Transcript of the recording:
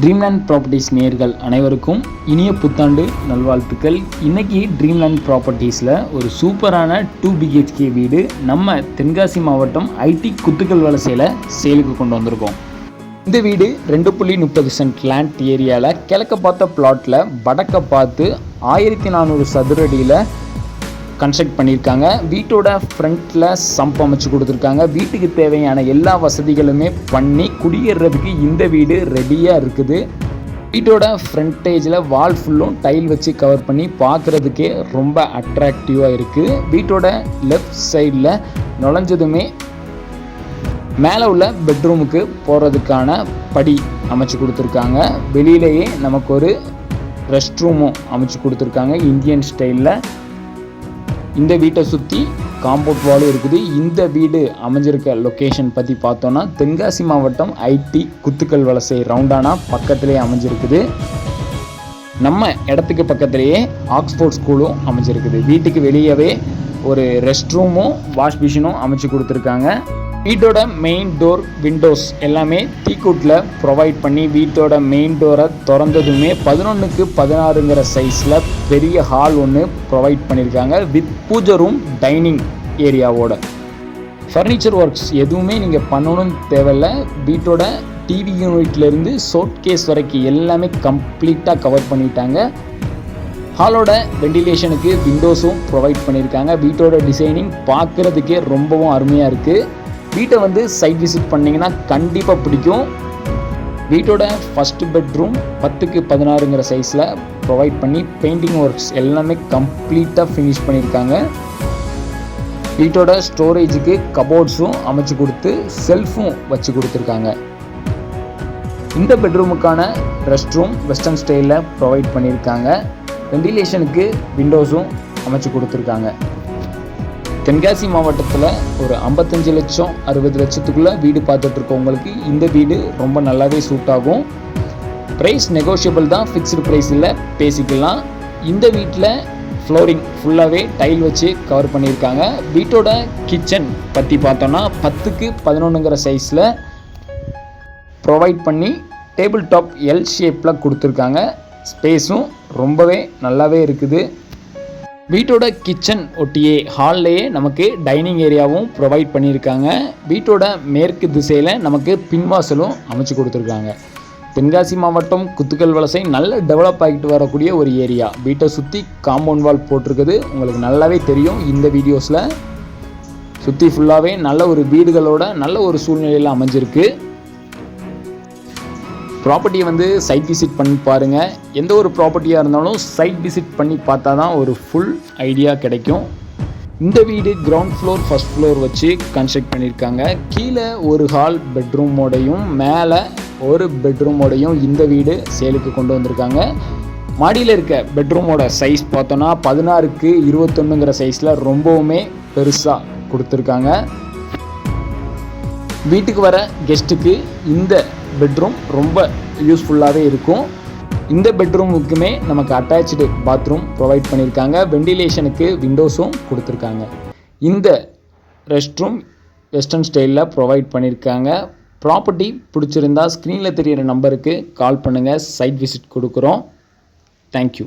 Dreamland properties நேர்கள் அனைவருக்கும் இனிய புத்தாண்டு நல்வாழ்த்துக்கள். இன்றைக்கி ட்ரீம்லேண்ட் ப்ராப்பர்ட்டிஸில் ஒரு சூப்பரான டூ பிஹெச்கே வீடு நம்ம தென்காசி மாவட்டம் ஐடி குத்துக்கல் வலசையில் சேலுக்கு கொண்டு வந்திருக்கோம். இந்த வீடு ரெண்டு புள்ளி முப்பது சென்ட் லேண்ட் ஏரியாவில் கிழக்க பார்த்த பிளாட்டில் வடக்க பார்த்து ஆயிரத்தி நானூறு சதுரடியில் கன்ஸ்ட்ரக்ட் பண்ணியிருக்காங்க. வீட்டோட ஃப்ரண்ட்டில் சம்ப் அமைச்சு கொடுத்துருக்காங்க. வீட்டுக்கு தேவையான எல்லா வசதிகளுமே பண்ணி குடியேறதுக்கு இந்த வீடு ரெடியாக இருக்குது. வீட்டோட ஃப்ரண்டேஜில் வால் ஃபுல்லும் டைல் வச்சு கவர் பண்ணி பார்க்குறதுக்கே ரொம்ப அட்ராக்டிவாக இருக்குது வீட்டோட லெஃப்ட் சைடில் நுழைஞ்சதுமே மேலே உள்ள பெட்ரூமுக்கு போகிறதுக்கான படி அமைச்சு கொடுத்துருக்காங்க. வெளியிலேயே நமக்கு ஒரு ரெஸ்ட் ரூமும் அமைச்சு கொடுத்துருக்காங்க. இந்தியன் ஸ்டைலில் இந்த வீட்டை சுற்றி காம்பவுண்ட் வாலும் இருக்குது. இந்த வீடு அமைஞ்சிருக்க லொக்கேஷன் பற்றி பார்த்தோன்னா தென்காசி மாவட்டம் ஐடி குத்துக்கல் வலசை ரவுண்டானா பக்கத்திலே அமைஞ்சிருக்குது. நம்ம இடத்துக்கு பக்கத்திலேயே ஆக்ஸ்போர்ட் ஸ்கூலும் அமைஞ்சிருக்குது. வீட்டுக்கு வெளியவே ஒரு ரெஸ்ட் ரூமும் வாஷ் மிஷினும் அமைச்சு கொடுத்துருக்காங்க. வீட்டோட மெயின் டோர் விண்டோஸ் எல்லாமே டீக்கூட்டில் ப்ரொவைட் பண்ணி வீட்டோட மெயின் டோரை திறந்ததுமே பதினொன்றுக்கு பதினாறுங்கிற சைஸில் பெரிய ஹால் ஒன்று ப்ரொவைட் பண்ணியிருக்காங்க வித் பூஜை ரூம் டைனிங் ஏரியாவோட ஃபர்னிச்சர் ஒர்க்ஸ் எதுவுமே நீங்கள் பண்ணணும்னு தேவையில்ல. வீட்டோட டிவி யூனிட்லேருந்து சோட் கேஸ் வரைக்கும் எல்லாமே கம்ப்ளீட்டாக கவர் பண்ணிட்டாங்க. ஹாலோட வெண்டிலேஷனுக்கு விண்டோஸும் ப்ரொவைட் பண்ணியிருக்காங்க. வீட்டோட டிசைனிங் பார்க்குறதுக்கே ரொம்பவும் அருமையாக இருக்குது வீட்டை வந்து சைட் விசிட் பண்ணிங்கன்னா கண்டிப்பாக பிடிக்கும். வீட்டோட ஃபஸ்ட்டு பெட்ரூம் பத்துக்கு பதினாறுங்கிற சைஸில் ப்ரொவைட் பண்ணி பெயிண்டிங் ஒர்க்ஸ் எல்லாமே கம்ப்ளீட்டாக ஃபினிஷ் பண்ணியிருக்காங்க. வீட்டோட ஸ்டோரேஜுக்கு கபோர்ட்ஸும் அமைச்சு கொடுத்து செல்ஃபும் வச்சு கொடுத்துருக்காங்க. இந்த பெட்ரூமுக்கான ரெஸ்ட் ரூம் வெஸ்டர்ன் ஸ்டைலில் ப்ரொவைட் பண்ணியிருக்காங்க. வெண்டிலேஷனுக்கு விண்டோஸும் அமைச்சு கொடுத்துருக்காங்க. தென்காசி மாவட்டத்தில் ஒரு ஐம்பத்தஞ்சு லட்சம் அறுபது லட்சத்துக்குள்ளே வீடு பார்த்துட்டு இருக்கவங்களுக்கு இந்த வீடு ரொம்ப நல்லாவே சூட் ஆகும். ப்ரைஸ் நெகோஷியபிள் தான் ஃபிக்ஸ்டு ப்ரைஸில் பேசிக்கலாம். இந்த வீட்டில் ஃப்ளோரிங் ஃபுல்லாகவே டைல் வச்சு கவர் பண்ணியிருக்காங்க. வீட்டோட கிச்சன் பற்றி பார்த்தோன்னா பத்துக்கு பதினொன்றுங்கிற சைஸில் ப்ரொவைட் பண்ணி டேபிள் டாப் எல் ஷேப்பில் கொடுத்துருக்காங்க. ஸ்பேஸும் ரொம்பவே நல்லாவே இருக்குது. வீட்டோட கிச்சன் ஒட்டியே ஹால்லையே நமக்கு டைனிங் ஏரியாவும் ப்ரொவைட் பண்ணியிருக்காங்க. வீட்டோட மேற்கு திசையில் நமக்கு பின்வாசலும் அமைச்சு கொடுத்துருக்காங்க. தென்காசி மாவட்டம் குத்துக்கல் வலசை நல்ல டெவலப் ஆகிட்டு வரக்கூடிய ஒரு ஏரியா வீட்டை சுற்றி காம்பவுண்ட் வால் போட்டிருக்குது. உங்களுக்கு நல்லாவே தெரியும் இந்த வீடியோஸில் சுற்றி ஃபுல்லாகவே நல்ல ஒரு வீடுகளோட நல்ல ஒரு சூழ்நிலையில் அமைஞ்சிருக்கு. ப்ராப்பர்ட்டியை வந்து சைட் விசிட் பண்ணி பாருங்கள் எந்த ஒரு ப்ராப்பர்ட்டியாக இருந்தாலும் சைட் விசிட் பண்ணி பார்த்தா தான் ஒரு ஃபுல் ஐடியா கிடைக்கும். இந்த வீடு கிரவுண்ட் ஃப்ளோர் ஃபஸ்ட் ஃப்ளோர் வச்சு கன்ஸ்ட்ரக்ட் பண்ணியிருக்காங்க. கீழே ஒரு ஹால் பெட்ரூமோடையும் மேலே ஒரு பெட்ரூமோடையும் இந்த வீடு சேலுக்கு கொண்டு வந்திருக்காங்க. மாடியில் இருக்க பெட்ரூமோட சைஸ் பார்த்தோன்னா பதினாறுக்கு இருபத்தொன்னுங்கிற சைஸில் ரொம்பவுமே பெருசாக கொடுத்துருக்காங்க. வீட்டுக்கு வர கெஸ்ட்டுக்கு இந்த பெட்ரூம் ரொம்ப யூஸ்ஃபுல்லாகவே இருக்கும். இந்த பெட்ரூமுக்குமே நமக்கு அட்டாச்சு பாத்ரூம் ப்ரொவைட் பண்ணியிருக்காங்க. வெண்டிலேஷனுக்கு விண்டோஸும் கொடுத்துருக்காங்க. இந்த ரெஸ்ட் ரூம் வெஸ்டர்ன் ஸ்டைலில் ப்ரொவைட் பண்ணியிருக்காங்க. ப்ராப்பர்ட்டி பிடிச்சிருந்தா ஸ்க்ரீனில் தெரிகிற நம்பருக்கு கால் பண்ணுங்கள் சைட் விசிட் கொடுக்குறோம். தேங்க்யூ